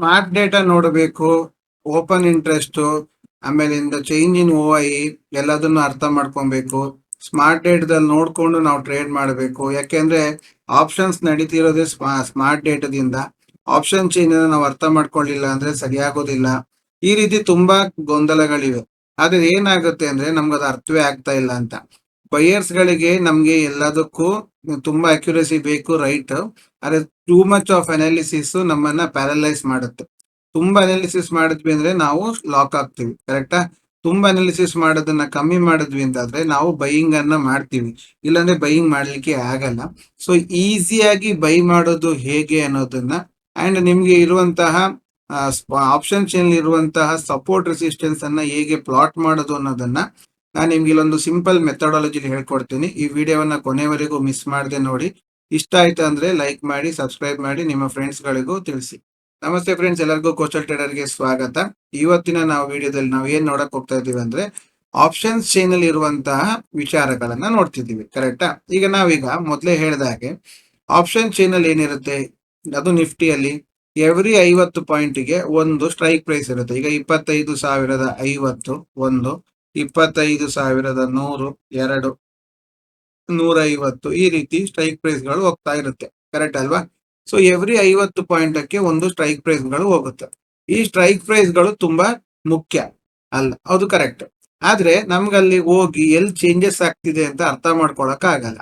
Smart data ನೋಡಬೇಕು open interest ಇಂದ change in O I ಎಲ್ಲದನ್ನು ಅರ್ಥ ಮಾಡ್ಕೊಬೇಕು. ಸ್ಮಾರ್ಟ್ ಡೇಟಾದಲ್ಲಿ ನೋಡ್ಕೊಂಡು ನಾವು ಟ್ರೇಡ್ ಮಾಡಬೇಕು. ಯಾಕೆಂದ್ರೆ ಆಪ್ಷನ್ಸ್ ನಡೀತಿರೋದೇ ಸ್ಮಾರ್ಟ್ ಡೇಟಾದಿಂದ ಆಪ್ಷನ್ ಚೇಂಜ್ ನಾವು ಅರ್ಥ ಮಾಡ್ಕೊಳ್ಳಿಲ್ಲ ಅಂದ್ರೆ ಸರಿಯಾಗೋದಿಲ್ಲ. ಈ ರೀತಿ ತುಂಬಾ ಗೊಂದಲಗಳಿವೆ. ಆದ್ರೆ ಏನಾಗುತ್ತೆ ಅಂದ್ರೆ ನಮ್ಗೆ ಅದು ಅರ್ಥವೇ ಆಗ್ತಾ ಇಲ್ಲ ಅಂತ. ಬೈಯರ್ಸ್ ಗಳಿಗೆ ನಮ್ಗೆ ಎಲ್ಲದಕ್ಕೂ ತುಂಬಾ ಅಕ್ಯುರಸಿ ಬೇಕು ರೈಟ್ ಆದ್ರೆ ಟೂ ಮಚ್ ಆಫ್ ಅನಾಲಿಸಿಸ್ ನಮ್ಮನ್ನ ಪ್ಯಾರಲೈಸ್ ಮಾಡುತ್ತೆ. ತುಂಬಾ ಅನಾಲಿಸಿಸ್ ಮಾಡಿದ್ವಿ ಅಂದ್ರೆ ನಾವು ಲಾಕ್ ಆಗ್ತೀವಿ ಕರೆಕ್ಟಾ ತುಂಬಾ ಅನಾಲಿಸಿಸ್ ಮಾಡೋದನ್ನ ಕಮ್ಮಿ ಮಾಡಿದ್ವಿ ಅಂತಾದ್ರೆ ನಾವು ಬೈಯಿಂಗ್ ಅನ್ನ ಮಾಡ್ತೀವಿ. ಇಲ್ಲಾಂದ್ರೆ ಬೈಯಿಂಗ್ ಮಾಡ್ಲಿಕ್ಕೆ ಆಗಲ್ಲ. ಸೊ ಈಸಿಯಾಗಿ ಬೈ ಮಾಡೋದು ಹೇಗೆ ಅನ್ನೋದನ್ನ ಅಂಡ್ ನಿಮ್ಗೆ ಇರುವಂತಹ ಆಪ್ಷನ್ ಚೇನ್ ಇರುವಂತಹ ಸಪೋರ್ಟ್ ರೆಸಿಸ್ಟೆನ್ಸ್ ಅನ್ನ ಹೇಗೆ ಪ್ಲಾಟ್ ಮಾಡೋದು ಅನ್ನೋದನ್ನ ನಾನು ನಿಮ್ಗೆ ಇಲ್ಲೊಂದು ಸಿಂಪಲ್ ಮೆಥಡಾಲಜಿ ಹೇಳ್ಕೊಡ್ತೀನಿ. ಈ ವಿಡಿಯೋವನ್ನ ಕೊನೆವರೆಗೂ ಮಿಸ್ ಮಾಡದೆ ನೋಡಿ. ಇಷ್ಟ ಆಯ್ತು ಅಂದ್ರೆ ಲೈಕ್ ಮಾಡಿ ಸಬ್ಸ್ಕ್ರೈಬ್ ಮಾಡಿ ನಿಮ್ಮ ಫ್ರೆಂಡ್ಸ್ ಗಳಿಗೂ ತಿಳಿಸಿ. ನಮಸ್ತೆ ಫ್ರೆಂಡ್ಸ್ ಎಲ್ಲರಿಗೂ ಕೋಸ್ಟಲ್ ಟ್ರೇಡರ್ಗೆ ಸ್ವಾಗತ. ಇವತ್ತಿನ ನಾವು ವಿಡಿಯೋದಲ್ಲಿ ನಾವು ಏನ್ ನೋಡಕ್ ಹೋಗ್ತಾ ಇದೀವಿ ಅಂದ್ರೆ ಆಪ್ಷನ್ಸ್ ಚೈನ್ ಅಲ್ಲಿ ಇರುವಂತಹ ವಿಚಾರಗಳನ್ನ ನೋಡ್ತಿದ್ದೀವಿ ಕರೆಕ್ಟಾ ಈಗ ನಾವೀಗ ಮೊದಲೇ ಹೇಳಿದ ಹಾಗೆ ಆಪ್ಷನ್ ಚೈನ್ ಅಲ್ಲಿ ಏನಿರುತ್ತೆ? ಅದು ನಿಫ್ಟಿಯಲ್ಲಿ ಎವ್ರಿ ಐವತ್ತು ಪಾಯಿಂಟ್ಗೆ ಒಂದು ಸ್ಟ್ರೈಕ್ ಪ್ರೈಸ್ ಇರುತ್ತೆ. ಈಗ ಇಪ್ಪತ್ತೈದು ಸಾವಿರದ ಐವತ್ತು, ಒಂದು, ಇಪ್ಪತ್ತೈದು ಸಾವಿರದ ನೂರು, ಎರಡು ನೂರ ಐವತ್ತು ಈ ರೀತಿ ಸ್ಟ್ರೈಕ್ ಪ್ರೈಸ್ಗಳು ಹೋಗ್ತಾ ಇರುತ್ತೆ. ಕರೆಕ್ಟ್ ಅಲ್ವಾ? ಸೊ ಎವ್ರಿ ಐವತ್ತು ಪಾಯಿಂಟ್ ಒಂದು ಸ್ಟ್ರೈಕ್ ಪ್ರೈಸ್ಗಳು ಹೋಗುತ್ತೆ. ಈ ಸ್ಟ್ರೈಕ್ ಪ್ರೈಸ್ಗಳು ತುಂಬಾ ಮುಖ್ಯ. ಅಲ್ಲ, ಅದು ಕರೆಕ್ಟ್ ಆದ್ರೆ ನಮ್ಗಲ್ಲಿ ಹೋಗಿ ಎಲ್ಲಿ ಚೇಂಜಸ್ ಆಗ್ತಿದೆ ಅಂತ ಅರ್ಥ ಮಾಡ್ಕೊಳಕ್ ಆಗಲ್ಲ.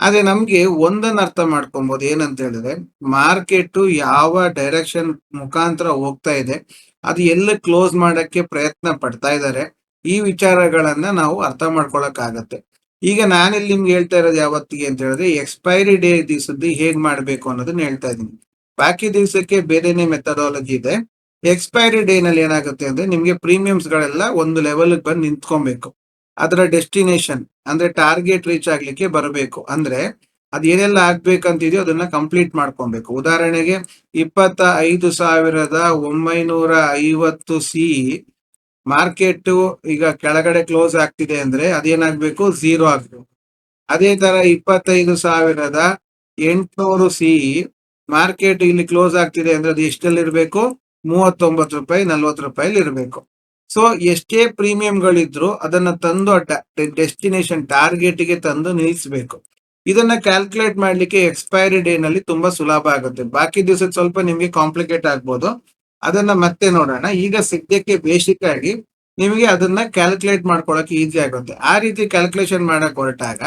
ಆದ್ರೆ ನಮ್ಗೆ ಒಂದನ್ನ ಅರ್ಥ ಮಾಡ್ಕೊಬಹುದು ಏನಂತ ಹೇಳಿದ್ರೆ ಮಾರ್ಕೆಟ್ ಯಾವ ಡೈರೆಕ್ಷನ್ ಮುಖಾಂತರ ಹೋಗ್ತಾ ಇದೆ, ಅದು ಎಲ್ಲಿ ಕ್ಲೋಸ್ ಮಾಡಕ್ಕೆ ಪ್ರಯತ್ನ ಪಡ್ತಾ ಇದ್ದಾರೆ, ಈ ವಿಚಾರಗಳನ್ನ ನಾವು ಅರ್ಥ ಮಾಡ್ಕೊಳಕ್ ಆಗತ್ತೆ. ಈಗ ನಾನಿಲ್ಲಿ ನಿಮ್ಗೆ ಹೇಳ್ತಾ ಇರೋದು ಯಾವತ್ತಿಗೆ ಅಂತ ಹೇಳಿದ್ರೆ ಎಕ್ಸ್ಪೈರಿ ಡೇ ದಿವಸದ್ದು ಹೇಗ್ ಮಾಡ್ಬೇಕು ಅನ್ನೋದನ್ನ ಹೇಳ್ತಾ ಇದ್ದೀನಿ ಬಾಕಿ ದಿವಸಕ್ಕೆ ಬೇರೆನೆ ಮೆಥಡಾಲಜಿ ಇದೆ. ಎಕ್ಸ್ಪೈರಿ ಡೇ ನಲ್ಲಿ ಏನಾಗುತ್ತೆ ಅಂದ್ರೆ, ನಿಮ್ಗೆ ಪ್ರೀಮಿಯಮ್ಸ್ ಗಳೆಲ್ಲ ಒಂದು ಲೆವೆಲ್ ಬಂದು ನಿಂತ್ಕೊಬೇಕು. ಅದರ ಡೆಸ್ಟಿನೇಷನ್ ಅಂದ್ರೆ ಟಾರ್ಗೆಟ್ ರೀಚ್ ಆಗ್ಲಿಕ್ಕೆ ಬರಬೇಕು. ಅಂದ್ರೆ ಅದ್ ಏನೆಲ್ಲ ಆಗ್ಬೇಕಂತಿದೆಯೋ ಅದನ್ನ ಕಂಪ್ಲೀಟ್ ಮಾಡ್ಕೊಬೇಕು. ಉದಾಹರಣೆಗೆ ಇಪ್ಪತ್ತ ಐದು ಸಾವಿರದ ಒಂಬೈನೂರ ಐವತ್ತು ಸಿ ಮಾರ್ಕೆಟ್ ಈಗ ಕೆಳಗಡೆ ಕ್ಲೋಸ್ ಆಗ್ತಿದೆ ಅಂದ್ರೆ ಅದೇನಾಗ್ಬೇಕು? ಝೀರೋ ಆಗ್ಬೇಕು. ಅದೇ ತರ ಇಪ್ಪತ್ತೈದು ಸಾವಿರದ ಎಂಟುನೂರು ಸಿ ಮಾರ್ಕೆಟ್ ಇಲ್ಲಿ ಕ್ಲೋಸ್ ಆಗ್ತಿದೆ ಅಂದ್ರೆ ಅದು ಎಷ್ಟಲ್ಲಿ ಇರಬೇಕು? ಮೂವತ್ತೊಂಬತ್ತು ರೂಪಾಯಿ, ನಲ್ವತ್ತು ರೂಪಾಯಿಲಿ ಇರಬೇಕು. ಸೊ ಎಷ್ಟೇ ಪ್ರೀಮಿಯಂಗಳಿದ್ರು ಅದನ್ನ ತಂದು ಡೆಸ್ಟಿನೇಷನ್ ಟಾರ್ಗೆಟ್ಗೆ ತಂದು ನಿಲ್ಲಿಸಬೇಕು. ಇದನ್ನ ಕ್ಯಾಲ್ಕುಲೇಟ್ ಮಾಡ್ಲಿಕ್ಕೆ ಎಕ್ಸ್ಪೈರಿ ಡೇ ನಲ್ಲಿ ತುಂಬಾ ಸುಲಭ ಆಗುತ್ತೆ. ಬಾಕಿ ದಿವಸ ಸ್ವಲ್ಪ ನಿಮ್ಗೆ ಕಾಂಪ್ಲಿಕೇಟ್ ಆಗ್ಬೋದು. ಅದನ್ನ ಮತ್ತೆ ನೋಡೋಣ. ಈಗ ಸದ್ಯಕ್ಕೆ ಬೇಸಿಕ್ ಆಗಿ ನಿಮಗೆ ಅದನ್ನ ಕ್ಯಾಲ್ಕುಲೇಟ್ ಮಾಡ್ಕೊಳಕ್ಕೆ ಈಸಿ ಆಗುತ್ತೆ. ಆ ರೀತಿ ಕ್ಯಾಲ್ಕುಲೇಷನ್ ಮಾಡಕ್ ಹೊರಟಾಗ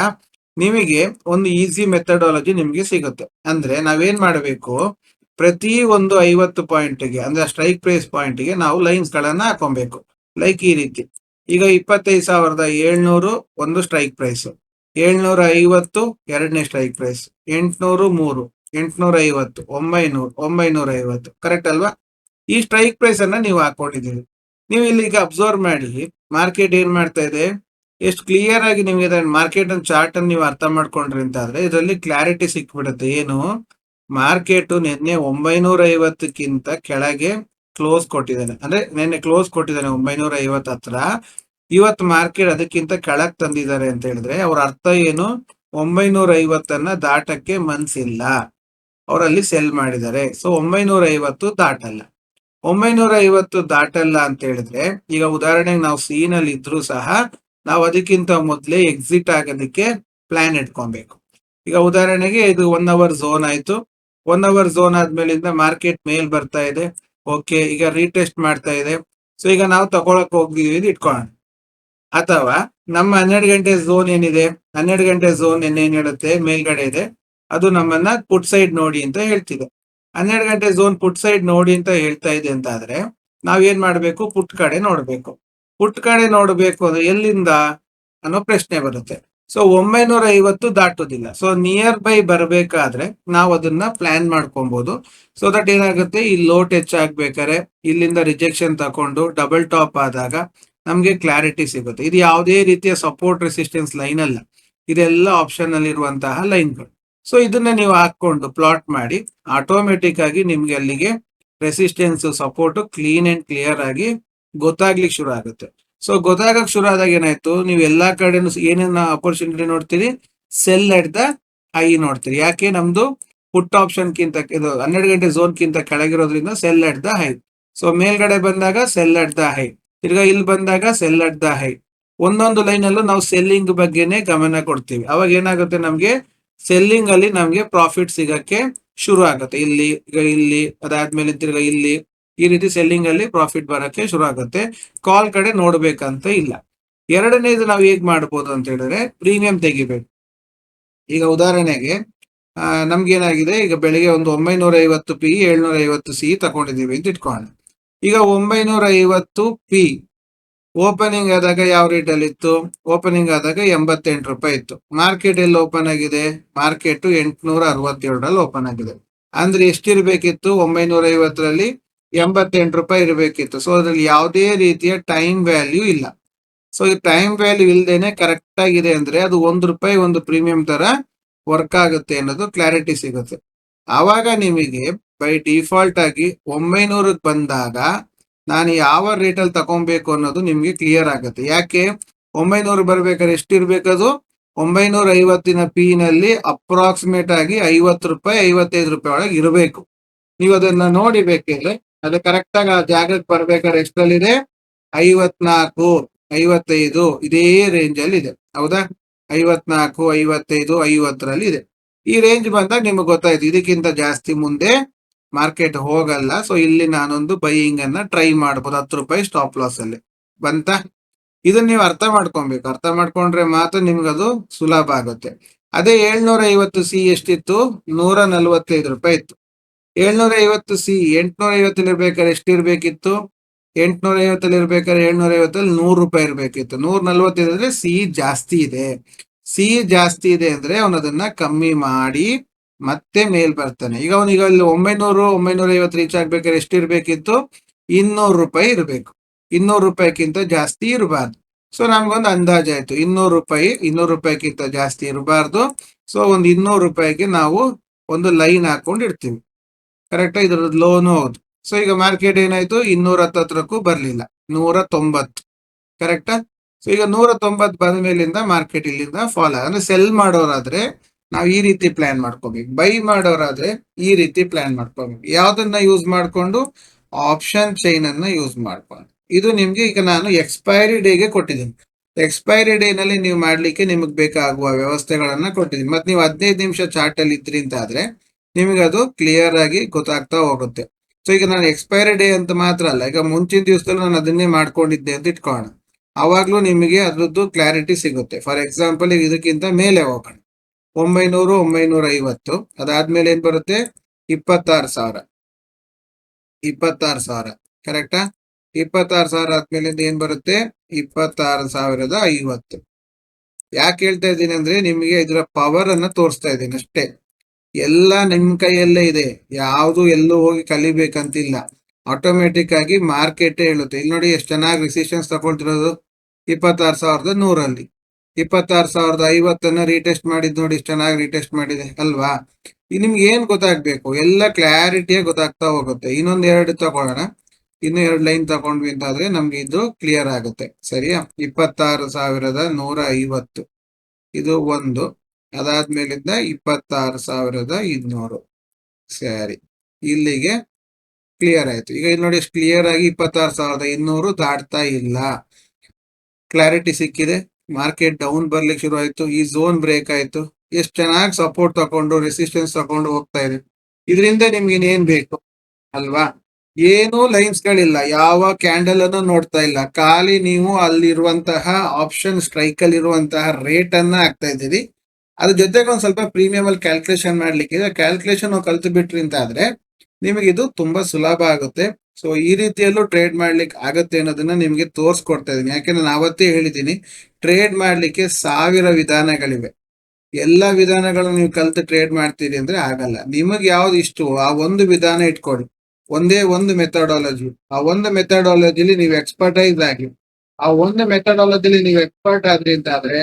ನಿಮಗೆ ಒಂದು ಈಸಿ ಮೆಥಡಾಲಜಿ ನಿಮ್ಗೆ ಸಿಗುತ್ತೆ. ಅಂದ್ರೆ ನಾವೇನ್ ಮಾಡಬೇಕು? ಪ್ರತಿ ಒಂದು ಐವತ್ತು ಪಾಯಿಂಟ್ಗೆ ಅಂದ್ರೆ ಸ್ಟ್ರೈಕ್ ಪ್ರೈಸ್ ಪಾಯಿಂಟ್ಗೆ ನಾವು ಲೈನ್ಸ್ ಗಳನ್ನ ಹಾಕೊಬೇಕು. ಲೈಕ್ ಈ ರೀತಿ. ಈಗ ಇಪ್ಪತ್ತೈದು ಸಾವಿರದ ಏಳ್ನೂರು ಒಂದು ಸ್ಟ್ರೈಕ್ ಪ್ರೈಸ್ ಏಳ್ನೂರ ಐವತ್ತು ಎರಡನೇ ಸ್ಟ್ರೈಕ್ ಪ್ರೈಸ್ ಎಂಟ್ನೂರು ಮೂರು, ಎಂಟ್ನೂರ ಐವತ್ತು, ಒಂಬೈನೂರು, ಒಂಬೈನೂರ ಐವತ್ತು. ಕರೆಕ್ಟ್ ಅಲ್ವಾ? ಈ ಸ್ಟ್ರೈಕ್ ಪ್ರೈಸ್ ಅನ್ನ ನೀವು ಹಾಕೊಂಡಿದ್ದೀರಿ. ನೀವು ಇಲ್ಲಿ ಈಗ ಅಬ್ಸರ್ವ್ ಮಾಡಿ ಮಾರ್ಕೆಟ್ ಏನ್ ಮಾಡ್ತಾ ಇದೆ? ಎಷ್ಟು ಕ್ಲಿಯರ್ ಆಗಿ ನಿಮಗೆ ಮಾರ್ಕೆಟ್ ಚಾರ್ಟ್ ಅನ್ನು ನೀವು ಅರ್ಥ ಮಾಡ್ಕೊಂಡ್ರಿ ಅಂತ ಆದ್ರೆ ಇದರಲ್ಲಿ ಕ್ಲಾರಿಟಿ ಸಿಕ್ಬಿಡುತ್ತೆ. ಏನು? ಮಾರ್ಕೆಟ್ ನಿನ್ನೆ ಒಂಬೈನೂರ ಐವತ್ತಕ್ಕಿಂತ ಕೆಳಗೆ ಕ್ಲೋಸ್ ಕೊಟ್ಟಿದ್ದಾನೆ. ಅಂದ್ರೆ ನಿನ್ನೆ ಕ್ಲೋಸ್ ಕೊಟ್ಟಿದ್ದಾನೆ ಒಂಬೈನೂರ ಐವತ್ ಹತ್ರ. ಇವತ್ತು ಮಾರ್ಕೆಟ್ ಅದಕ್ಕಿಂತ ಕೆಳಗ್ ತಂದಿದ್ದಾರೆ ಅಂತ ಹೇಳಿದ್ರೆ ಅವ್ರ ಅರ್ಥ ಏನು? ಒಂಬೈನೂರ ಐವತ್ತನ್ನ ದಾಟಕ್ಕೆ ಮನ್ಸಿಲ್ಲ. ಅವರಲ್ಲಿ ಸೆಲ್ ಮಾಡಿದ್ದಾರೆ. ಸೊ ಒಂಬೈನೂರ ಐವತ್ತು ದಾಟಲ್ಲ. ಒಂಬೈನೂರ ಐವತ್ತು ದಾಟಲ್ಲ ಅಂತ ಹೇಳಿದ್ರೆ, ಈಗ ಉದಾಹರಣೆಗೆ ನಾವು ಸಿ ನಲ್ಲಿ ಇದ್ರೂ ಸಹ ನಾವು ಅದಕ್ಕಿಂತ ಮೊದಲೇ ಎಕ್ಸಿಟ್ ಆಗೋದಕ್ಕೆ ಪ್ಲಾನ್ ಇಟ್ಕೊಬೇಕು. ಈಗ ಉದಾಹರಣೆಗೆ ಇದು ಒನ್ ಅವರ್ ಝೋನ್ ಆಯ್ತು. ಒನ್ ಅವರ್ ಝೋನ್ ಆದ್ಮೇಲಿಂದ ಮಾರ್ಕೆಟ್ ಮೇಲ್ ಬರ್ತಾ ಇದೆ. ಓಕೆ ಈಗ ರೀಟೆಸ್ಟ್ ಮಾಡ್ತಾ ಇದೆ. ಸೊ ಈಗ ನಾವು ತಗೊಳಕ್ ಹೋಗಿದೀವಿ ಇಟ್ಕೊಳ್ಳೋಣ. ಅಥವಾ ನಮ್ಮ ಹನ್ನೆರಡು ಗಂಟೆ ಝೋನ್ ಏನಿದೆ? ಹನ್ನೆರಡು ಗಂಟೆ ಝೋನ್ ಏನೇನ್ ಹೇಳುತ್ತೆ? ಮೇಲ್ಗಡೆ ಇದೆ. ಅದು ನಮ್ಮನ್ನ ಪುಟ್ ಸೈಡ್ ನೋಡಿ ಅಂತ ಹೇಳ್ತಿದೆ. ಹನ್ನೆರಡು ಗಂಟೆ ಝೋನ್ ಪುಟ್ ಸೈಡ್ ನೋಡಿ ಅಂತ ಹೇಳ್ತಾ ಇದೆ ಅಂತ ಆದ್ರೆ ನಾವ್ ಏನ್ ಮಾಡ್ಬೇಕು? ಪುಟ್ ಕಡೆ ನೋಡ್ಬೇಕು. ಪುಟ್ ಕಡೆ ನೋಡ್ಬೇಕು ಅಂದ್ರೆ ಎಲ್ಲಿಂದ ಅನ್ನೋ ಪ್ರಶ್ನೆ ಬರುತ್ತೆ. ಸೊ ಒಂಬೈನೂರ ಐವತ್ತು ದಾಟೋದಿಲ್ಲ. ಸೊ ನಿಯರ್ ಬೈ ಬರಬೇಕಾದ್ರೆ ನಾವು ಅದನ್ನ ಪ್ಲಾನ್ ಮಾಡ್ಕೊಬಹುದು ಸೊ ದಟ್ ಏನಾಗುತ್ತೆ? ಈ ಲೋಟ್ ಆಗ್ಬೇಕಾರೆ ಇಲ್ಲಿಂದ ರಿಜೆಕ್ಷನ್ ತಕೊಂಡು ಡಬಲ್ ಟಾಪ್ ಆದಾಗ ನಮ್ಗೆ ಕ್ಲಾರಿಟಿ ಸಿಗುತ್ತೆ. ಇದು ಯಾವುದೇ ರೀತಿಯ ಸಪೋರ್ಟ್ ರೆಸಿಸ್ಟೆನ್ಸ್ ಲೈನ್ ಅಲ್ಲ. ಇದೆಲ್ಲ ಆಪ್ಷನ್ ಅಲ್ಲಿ ಇರುವಂತಹ ಲೈನ್ಗಳು ಸೊ ಇದನ್ನ ನೀವು ಹಾಕೊಂಡು ಪ್ಲಾಟ್ ಮಾಡಿ ಆಟೋಮೆಟಿಕ್ ಆಗಿ ನಿಮ್ಗೆ ಅಲ್ಲಿಗೆ resistance support clean and clear ಆಗಿ ಗೊತ್ತಾಗ್ಲಿಕ್ಕೆ ಶುರು ಆಗುತ್ತೆ. ಸೊ ಗೊತ್ತಾಗಕ್ ಶುರು ಆದಾಗ ಏನಾಯ್ತು? ನೀವು ಎಲ್ಲಾ ಕಡೆನೂ ಏನೇನ ಅಪರ್ಚುನಿಟಿ ನೋಡ್ತೀರಿ? ಸೆಲ್ ಎಟ್ ದ ಐ ನೋಡ್ತೀರಿ. ಯಾಕೆ? ನಮ್ದು ಪುಟ್ ಆಪ್ಷನ್ ಕಿಂತ ಇದು ಹನ್ನೆರಡು ಗಂಟೆ ಝೋನ್ ಕಿಂತ ಕೆಳಗಿರೋದ್ರಿಂದ sell at the high so ಮೇಲ್ಗಡೆ ಬಂದಾಗ ಸೆಲ್ ಅಟ್ ದ ಹೈ ತಿರ್ಗಾ ಇಲ್ಲಿ ಬಂದಾಗ ಸೆಲ್ ಅಟ್ ದ ಹೈ ಒಂದೊಂದು ಲೈನ್ ಅಲ್ಲೂ ನಾವು ಸೆಲ್ಲಿಂಗ್ ಬಗ್ಗೆನೆ ಗಮನ ಕೊಡ್ತೀವಿ. ಅವಾಗ ಏನಾಗುತ್ತೆ ನಮ್ಗೆ? ಸೆಲ್ಲಿಂಗ್ ಅಲ್ಲಿ ನಮ್ಗೆ ಪ್ರಾಫಿಟ್ ಸಿಗಕ್ಕೆ ಶುರು ಆಗುತ್ತೆ. ಇಲ್ಲಿ ಈಗ ಇಲ್ಲಿ ಅದಾದ್ಮೇಲೆ ತಿರ್ಗಾ ಇಲ್ಲಿ ಈ ರೀತಿ ಸೆಲ್ಲಿಂಗ್ ಅಲ್ಲಿ ಪ್ರಾಫಿಟ್ ಬರಕ್ಕೆ ಶುರು ಆಗುತ್ತೆ. ಕಾಲ್ ಕಡೆ ನೋಡ್ಬೇಕಂತ ಇಲ್ಲ. ಎರಡನೇದು ನಾವು ಹೇಗ್ ಮಾಡ್ಬೋದು ಅಂತ ಹೇಳಿದ್ರೆ ಪ್ರೀಮಿಯಂ ತೆಗಿಬೇಕು. ಈಗ ಉದಾಹರಣೆಗೆ ಆ, ನಮ್ಗೇನಾಗಿದೆ ಈಗ ಬೆಳಿಗ್ಗೆ ಒಂದು ಒಂಬೈನೂರ ಐವತ್ತು ಪಿ ಏಳ್ನೂರ ಐವತ್ತು ಸಿ ತಗೊಂಡಿದೀವಿ ಅಂತ ಇಟ್ಕೊಳ್ಳೋಣ. ಈಗ ಒಂಬೈನೂರ ಐವತ್ತು ಪಿ ಓಪನಿಂಗ್ ಆದಾಗ ಯಾವ ರೇಟ್ ಅಲ್ಲಿ ಇತ್ತು? ಓಪನಿಂಗ್ ಆದಾಗ ಎಂಬತ್ತೆಂಟು ರೂಪಾಯಿ ಇತ್ತು. ಮಾರ್ಕೆಟ್ ಎಲ್ಲಿ ಓಪನ್ ಆಗಿದೆ? ಮಾರ್ಕೆಟ್ ಎಂಟುನೂರ ಅರವತ್ತೇಳರಲ್ಲಿ ಓಪನ್ ಆಗಿದೆ. ಅಂದ್ರೆ ಎಷ್ಟಿರ್ಬೇಕಿತ್ತು? ಒಂಬೈನೂರ ಐವತ್ತರಲ್ಲಿ ಎಂಬತ್ತೆಂಟು ರೂಪಾಯಿ ಇರಬೇಕಿತ್ತು. ಸೊ ಅದರಲ್ಲಿ ಯಾವುದೇ ರೀತಿಯ ಟೈಮ್ ವ್ಯಾಲ್ಯೂ ಇಲ್ಲ. ಸೊ ಈ ಟೈಮ್ ವ್ಯಾಲ್ಯೂ ಇಲ್ದೇನೆ ಕರೆಕ್ಟ್ ಆಗಿದೆ ಅಂದ್ರೆ ಅದು ಒಂದು ರೂಪಾಯಿ ಒಂದು ಪ್ರೀಮಿಯಂ ತರ ವರ್ಕ್ ಆಗುತ್ತೆ ಅನ್ನೋದು ಕ್ಲಾರಿಟಿ ಸಿಗುತ್ತೆ. ಆವಾಗ ನಿಮಗೆ ಬೈ ಡಿಫಾಲ್ಟ್ ಆಗಿ ಒಂಬೈನೂರಕ್ಕೆ ಬಂದಾಗ ನಾನು ಯಾವ ರೇಟಲ್ಲಿ ತಗೊಬೇಕು ಅನ್ನೋದು ನಿಮ್ಗೆ ಕ್ಲಿಯರ್ ಆಗುತ್ತೆ. ಯಾಕೆ? ಒಂಬೈನೂರು ಬರ್ಬೇಕಾದ್ರೆ ಎಷ್ಟಿರ್ಬೇಕದು? ಒಂಬೈನೂರ ಐವತ್ತಿನ ಪಿ ನಲ್ಲಿ ಅಪ್ರಾಕ್ಸಿಮೇಟ್ ಆಗಿ ಐವತ್ತು ರೂಪಾಯಿ, ಐವತ್ತೈದು ರೂಪಾಯಿ ಒಳಗೆ ಇರಬೇಕು. ನೀವು ಅದನ್ನ ನೋಡಿ ಬೇಕಿದ್ರೆ ಅದು ಕರೆಕ್ಟ್ ಆಗಿ ಆ ಜಾಗಕ್ಕೆ ಬರ್ಬೇಕಾದ್ರೆ ಎಷ್ಟಲ್ಲಿದೆ ಐವತ್ನಾಲ್ಕು, ಐವತ್ತೈದು, ಇದೇ ರೇಂಜ್ ಅಲ್ಲಿ ಇದೆ. ಹೌದಾ? ಐವತ್ನಾಲ್ಕು, ಐವತ್ತೈದು, ಐವತ್ತರಲ್ಲಿ ಇದೆ. ಈ ರೇಂಜ್ ಬಂದಾಗ ನಿಮಗೆ ಗೊತ್ತಾಯ್ತು. ಇದಕ್ಕಿಂತ ಜಾಸ್ತಿ ಮುಂದೆ ಮಾರ್ಕೆಟ್ ಹೋಗಲ್ಲ. ಸೊ ಇಲ್ಲಿ ನಾನೊಂದು ಬೈಯಿಂಗ್ ಅನ್ನ ಟ್ರೈ ಮಾಡ್ಬೋದು. ಹತ್ತು ರೂಪಾಯಿ ಸ್ಟಾಪ್ ಲಾಸ್ ಅಲ್ಲಿ. ಬಂತ? ಇದನ್ನ ನೀವು ಅರ್ಥ ಮಾಡ್ಕೊಬೇಕು. ಅರ್ಥ ಮಾಡ್ಕೊಂಡ್ರೆ ಮಾತ್ರ ನಿಮ್ಗದು ಸುಲಭ ಆಗುತ್ತೆ. ಅದೇ ಏಳ್ನೂರ ಐವತ್ತು ಸಿ ಎಷ್ಟಿತ್ತು? ನೂರ ನಲ್ವತ್ತೈದು ರೂಪಾಯಿ ಇತ್ತು. ಏಳ್ನೂರ ಐವತ್ತು ಸಿ ಎಂಟ್ನೂರ ಐವತ್ತಲ್ಲಿ ಇರ್ಬೇಕಾದ್ರೆ ಎಷ್ಟಿರ್ಬೇಕಿತ್ತು? ಎಂಟ್ನೂರ ಐವತ್ತಲ್ಲಿ ಇರ್ಬೇಕಾದ್ರೆ ಏಳ್ನೂರ ಐವತ್ತಲ್ಲಿ ನೂರು ರೂಪಾಯಿ ಇರ್ಬೇಕಿತ್ತು. ನೂರ ನಲ್ವತ್ತೈದು ಅಂದ್ರೆ ಸಿ ಜಾಸ್ತಿ ಇದೆ. ಸಿ ಜಾಸ್ತಿ ಇದೆ ಅಂದ್ರೆ ಅವನದನ್ನ ಕಮ್ಮಿ ಮಾಡಿ ಮತ್ತೆ ಮೇಲ್ ಬರ್ತಾನೆ. ಈಗ ಅವನಿಗೆ ಅಲ್ಲಿ ಒಂಬೈನೂರು, ಒಂಬೈನೂರ ಐವತ್ತು ರೀಚ್ ಆಗ್ಬೇಕಾದ್ರೆ ಎಷ್ಟು ಇರ್ಬೇಕಿತ್ತು? ಇನ್ನೂರು ರೂಪಾಯಿ ಇರಬೇಕು. ಇನ್ನೂರು ರೂಪಾಯಿಗಿಂತ ಜಾಸ್ತಿ ಇರಬಾರ್ದು. ಸೊ ನಮ್ಗೊಂದು ಅಂದಾಜಾಯ್ತು ಇನ್ನೂರು ರೂಪಾಯಿ, ಇನ್ನೂರು ರೂಪಾಯಿಗಿಂತ ಜಾಸ್ತಿ ಇರಬಾರ್ದು. ಸೊ ಒಂದು ಇನ್ನೂರು ರೂಪಾಯಿಗೆ ನಾವು ಒಂದು ಲೈನ್ ಹಾಕೊಂಡು ಇಡ್ತೀವಿ. ಕರೆಕ್ಟಾ ಇದ್ರದ್ದು ಲೋನು ಹೌದು. ಸೊ ಈಗ ಮಾರ್ಕೆಟ್ ಏನಾಯ್ತು? ಇನ್ನೂರ ಹತ್ತತ್ರಕ್ಕೂ ಬರ್ಲಿಲ್ಲ. ನೂರ ತೊಂಬತ್ತು ಕರೆಕ್ಟಾ ಸೊ ಈಗ ನೂರ ತೊಂಬತ್ತು ಬಂದ ಮೇಲಿಂದ ಮಾರ್ಕೆಟ್ ಇಲ್ಲಿಂದ ಫಾಲ್ ಅಂದ್ರೆ ಸೆಲ್ ಮಾಡೋರಾದ್ರೆ ನಾವು ಈ ರೀತಿ ಪ್ಲಾನ್ ಮಾಡ್ಕೋಬೇಕು. ಬೈ ಮಾಡೋರಾದ್ರೆ ಈ ರೀತಿ ಪ್ಲಾನ್ ಮಾಡ್ಕೋಬೇಕು. ಯಾವ್ದನ್ನ ಯೂಸ್ ಮಾಡ್ಕೊಂಡು ಆಪ್ಷನ್ ಚೈನ್ ಅನ್ನ ಯೂಸ್ ಮಾಡ್ಕೊಂಡು. ಇದು ನಿಮ್ಗೆ ಈಗ ನಾನು ಎಕ್ಸ್ಪೈರಿ ಡೇಗೆ ಕೊಟ್ಟಿದ್ದೀನಿ. ಎಕ್ಸ್ಪೈರಿ ಡೇ ನಲ್ಲಿ ನೀವು ಮಾಡ್ಲಿಕ್ಕೆ ನಿಮಗೆ ಬೇಕಾಗುವ ವ್ಯವಸ್ಥೆಗಳನ್ನ ಕೊಟ್ಟಿದ್ದೀನಿ. ಮತ್ತೆ ನೀವು ಹದಿನೈದು ನಿಮಿಷ ಚಾರ್ಟ್ ಅಲ್ಲಿ ಇದ್ರಿ ಅಂತ ಆದ್ರೆ ನಿಮಗೆ ಅದು ಕ್ಲಿಯರ್ ಆಗಿ ಗೊತ್ತಾಗ್ತಾ ಹೋಗುತ್ತೆ. ಸೊ ಈಗ ನಾನು ಎಕ್ಸ್ಪೈರಿ ಡೇ ಅಂತ ಮಾತ್ರ ಅಲ್ಲ, ಈಗ ಮುಂಚಿನ ದಿವಸದಲ್ಲಿ ನಾನು ಅದನ್ನೇ ಮಾಡ್ಕೊಂಡಿದ್ದೆ ಅಂತ ಇಟ್ಕೋಣ ಅವಾಗ್ಲೂ ನಿಮಗೆ ಅದ್ರದ್ದು ಕ್ಲಾರಿಟಿ ಸಿಗುತ್ತೆ. ಫಾರ್ ಎಕ್ಸಾಂಪಲ್ ಇದಕ್ಕಿಂತ ಮೇಲೆ ಹೋಗೋಣ. ಒಂಬೈನೂರು ಒಂಬೈನೂರ ಐವತ್ತು ಅದಾದ್ಮೇಲೆ ಏನ್ ಬರುತ್ತೆ? ಇಪ್ಪತ್ತಾರು ಸಾವಿರ. ಇಪ್ಪತ್ತಾರು ಸಾವಿರ. ಕರೆಕ್ಟಾ ಇಪ್ಪತ್ತಾರು ಸಾವಿರ ಆದ್ಮೇಲಿಂದ ಏನ್ ಬರುತ್ತೆ? ಇಪ್ಪತ್ತಾರು ಸಾವಿರದ ಐವತ್ತು. ಯಾಕೆ ಹೇಳ್ತಾ ಇದ್ದೀನಿ ಅಂದ್ರೆ ನಿಮಗೆ ಇದರ ಪವರ್ ಅನ್ನ ತೋರಿಸ್ತಾ ಇದ್ದೀನಿ ಅಷ್ಟೇ. ಎಲ್ಲ ನಿಮ್ ಕೈಯಲ್ಲೇ ಇದೆ. ಯಾವುದು ಎಲ್ಲೂ ಹೋಗಿ ಕಲಿಬೇಕಂತಿಲ್ಲ. ಆಟೋಮೆಟಿಕ್ ಆಗಿ ಮಾರ್ಕೆಟ್ ಹೇಳುತ್ತೆ. ಇಲ್ಲಿ ನೋಡಿ ಎಷ್ಟು ಚೆನ್ನಾಗಿ ರಿಸಿಷನ್ಸ್ ತಗೊಳ್ತಿರೋದು? ಇಪ್ಪತ್ತಾರು ಸಾವಿರದ ನೂರಲ್ಲಿ. ಇಪ್ಪತ್ತಾರು ಸಾವಿರದ ಐವತ್ತನ್ನ ರೀಟೆಸ್ಟ್ ಮಾಡಿದ್ ನೋಡಿ, ಇಷ್ಟು ಚೆನ್ನಾಗಿ ರೀಟೆಸ್ಟ್ ಮಾಡಿದೆ, ಅಲ್ವಾ? ನಿಮ್ಗೆ ಏನ್ ಗೊತ್ತಾಗ್ಬೇಕು? ಎಲ್ಲ ಕ್ಲಾರಿಟಿಯೇ ಗೊತ್ತಾಗ್ತಾ ಹೋಗುತ್ತೆ. ಇನ್ನೊಂದ್ ಎರಡು ತಗೊಳ್ಳೋಣ. ಇನ್ನೂ ಎರಡು ಲೈನ್ ತಗೊಂಡ್ವಿ ಅಂತಾದ್ರೆ ನಮ್ಗೆ ಇದು ಕ್ಲಿಯರ್ ಆಗುತ್ತೆ. ಸರಿಯಾ? ಇಪ್ಪತ್ತಾರು ಸಾವಿರದ ನೂರ ಐವತ್ತು. ಇದು ಒಂದು. ಅದಾದ್ಮೇಲಿಂದ ಇಪ್ಪತ್ತಾರು ಸಾವಿರದ ಇನ್ನೂರು. ಸರಿ. ಇಲ್ಲಿಗೆ ಕ್ಲಿಯರ್ ಆಯ್ತು. ಈಗ ಇಲ್ಲಿ ನೋಡಿ ಕ್ಲಿಯರ್ ಆಗಿ ಇಪ್ಪತ್ತಾರು ಸಾವಿರದ ಇನ್ನೂರು ದಾಟ್ತಾ ಇಲ್ಲ. ಕ್ಲಾರಿಟಿ ಸಿಕ್ಕಿದೆ. ಮಾರ್ಕೆಟ್ ಡೌನ್ ಬರ್ಲಿಕ್ಕೆ ಶುರು ಆಯ್ತು, ಈ ಝೋನ್ ಬ್ರೇಕ್ ಆಯ್ತು. ಎಷ್ಟು ಚೆನ್ನಾಗಿ ಸಪೋರ್ಟ್ ತಕೊಂಡು ರೆಸಿಸ್ಟೆನ್ಸ್ ತಗೊಂಡು ಹೋಗ್ತಾ ಇದೆ. ಇದರಿಂದ ನಿಮ್ಗೆ ಇನ್ನೇನ್ ಬೇಕು? ಅಲ್ವಾ? ಏನೂ ಲೈನ್ಸ್ ಗಳಿಲ್ಲ. ಯಾವ ಕ್ಯಾಂಡಲ್ ಅನ್ನು ನೋಡ್ತಾ ಇಲ್ಲ. ಖಾಲಿ ನೀವು ಅಲ್ಲಿರುವಂತಹ ಆಪ್ಷನ್ ಸ್ಟ್ರೈಕ್ ಅಲ್ಲಿ ಇರುವಂತಹ ರೇಟ್ ಅನ್ನ ಹಾಕ್ತಾ ಇದ್ದೀರಿ. ಅದ್ರ ಜೊತೆಗೆ ಒಂದ್ ಸ್ವಲ್ಪ ಪ್ರೀಮಿಯಂ ಅಲ್ಲಿ ಕ್ಯಾಲ್ಕುಲೇಷನ್ ಮಾಡ್ಲಿಕ್ಕೆ ಕ್ಯಾಲ್ಕುಲೇಷನ್ ಕಲ್ತು ಬಿಟ್ರಿ ಅಂತ ಆದ್ರೆ ನಿಮಗೆ ಇದು ತುಂಬಾ ಸುಲಭ ಆಗುತ್ತೆ. ಸೊ ಈ ರೀತಿಯಲ್ಲೂ ಟ್ರೇಡ್ ಮಾಡ್ಲಿಕ್ಕೆ ಆಗತ್ತೆ ಅನ್ನೋದನ್ನ ನಿಮಗೆ ತೋರಿಸ್ಕೊಡ್ತಾ ಇದ್ದೀನಿ ಯಾಕೆಂದ್ರೆ ನಾನು ಅವತ್ತೇ ಹೇಳಿದ್ದೀನಿ ಟ್ರೇಡ್ ಮಾಡ್ಲಿಕ್ಕೆ ಸಾವಿರ ವಿಧಾನಗಳಿವೆ. ಎಲ್ಲ ವಿಧಾನಗಳನ್ನು ನೀವು ಕಲ್ತು ಟ್ರೇಡ್ ಮಾಡ್ತೀರಿ ಅಂದ್ರೆ ಆಗಲ್ಲ. ನಿಮಗೆ ಯಾವ್ದು ಇಷ್ಟು ಆ ಒಂದು ವಿಧಾನ ಇಟ್ಕೊಡಿ ಒಂದೇ ಒಂದು ಮೆಥಡಾಲಜಿ ಆ ಒಂದು ಮೆಥಡಾಲಜಿಲಿ ನೀವು ಎಕ್ಸ್ಪರ್ಟೈಸ್ ಆಗಿ ಆ ಒಂದು ಮೆಥಡಾಲಜಿಲಿ ನೀವು ಎಕ್ಸ್ಪರ್ಟ್ ಆದ್ರಿ ಅಂತ ಆದ್ರೆ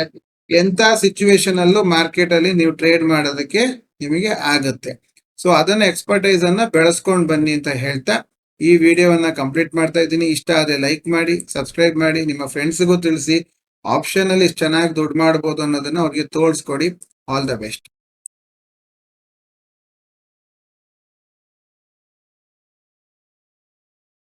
ಎಂತ ಸಿಚುವೇಶನ್ ಅಲ್ಲೂ ಮಾರ್ಕೆಟ್ ಅಲ್ಲಿ ನೀವು ಟ್ರೇಡ್ ಮಾಡೋದಕ್ಕೆ ನಿಮಗೆ ಆಗುತ್ತೆ. ಸೊ ಅದನ್ನ ಎಕ್ಸ್ಪರ್ಟೈಸ್ ಅನ್ನ ಬೆಳೆಸ್ಕೊಂಡು ಬನ್ನಿ ಅಂತ ಹೇಳ್ತಾ ಈ ವಿಡಿಯೋವನ್ನ ಕಂಪ್ಲೀಟ್ ಮಾಡ್ತಾ ಇದ್ದೀನಿ. ಇಷ್ಟ ಆದರೆ ಲೈಕ್ ಮಾಡಿ, ಸಬ್ಸ್ಕ್ರೈಬ್ ಮಾಡಿ, ನಿಮ್ಮ ಫ್ರೆಂಡ್ಸ್ಗೂ ತಿಳಿಸಿ. ಆಪ್ಷನ್ ಅಲ್ಲಿ ಚೆನ್ನಾಗಿ ದುಡ್ಡು ಮಾಡ್ಬೋದು ಅನ್ನೋದನ್ನ ಅವ್ರಿಗೆ ತೋರಿಸ್ಕೊಡಿ. All the best.